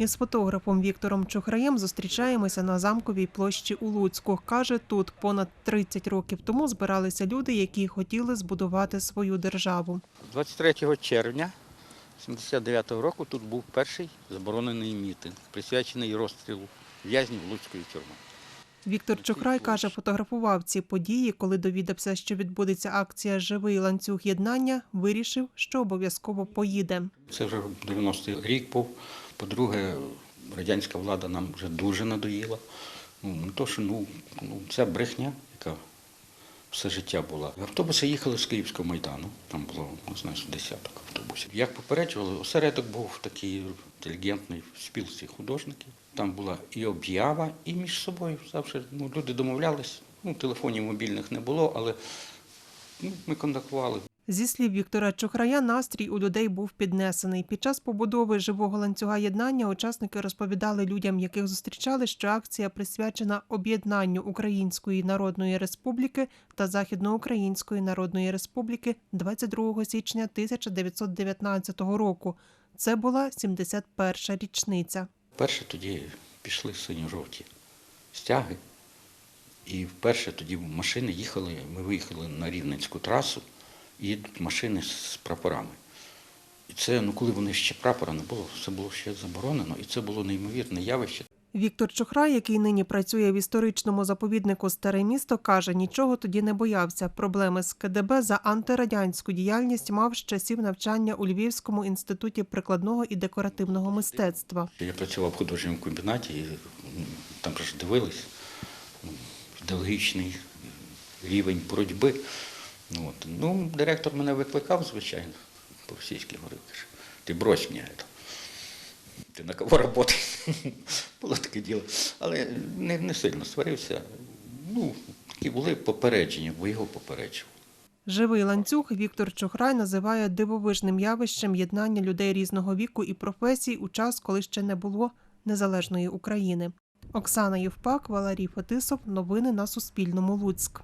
Із фотографом Віктором Чухраєм зустрічаємося на замковій площі у Луцьку. Каже, тут понад 30 років тому збиралися люди, які хотіли збудувати свою державу. 23 червня 79-го року тут був перший заборонений мітинг, присвячений розстрілу в'язнів Луцької тюрми. Віктор Чухрай каже, фотографував ці події, коли довідався, що відбудеться акція Живий ланцюг єднання. Вирішив, що обов'язково поїде. Це вже 90-й рік був. По-друге, радянська влада нам вже дуже надоїла. Ну, то, що ну, ну, це брехня, яка все життя була. Автобуси їхали з Київського майдану, там було, не знаю, десяток автобусів. Як попереджували, осередок був такий інтелігентний спілці художників. Там була і об'ява, і між собою завжди ну, люди домовлялись. Ну, телефонів мобільних не було, але ну, ми контактували. Зі слів Віктора Чухрая, настрій у людей був піднесений. Під час побудови живого ланцюга єднання учасники розповідали людям, яких зустрічали, що акція присвячена об'єднанню Української Народної Республіки та Західноукраїнської Народної Республіки 22 січня 1919 року. Це була 71-ша річниця. Вперше тоді пішли синьо-жовті стяги. І вперше тоді машини їхали, ми виїхали на Рівненську трасу, їдуть машини з прапорами. І це, ну коли вони ще прапора не було, це було ще заборонено, і це було неймовірне явище. Віктор Чухрай, який нині працює в історичному заповіднику Старе місто, каже, нічого тоді не боявся. Проблеми з КДБ за антирадянську діяльність мав з часів навчання у Львівському інституті прикладного і декоративного мистецтва. Я працював в художньому комбінаті, і там ж дивились ідеологічний рівень боротьби. Ну, от. ну, директор мене викликав, звичайно, по-російськи говорив, каже, ти брось мені це. Ти на кого роботи? Було таке діло. Але не, не сильно сварився. Ну, такі були попередження, бо його попереджував. Живий ланцюг Віктор Чухрай називає дивовижним явищем єднання людей різного віку і професій у час, коли ще не було незалежної України. Оксана Євпак, Валерій Фетисов. Новини на Суспільному. Луцьк.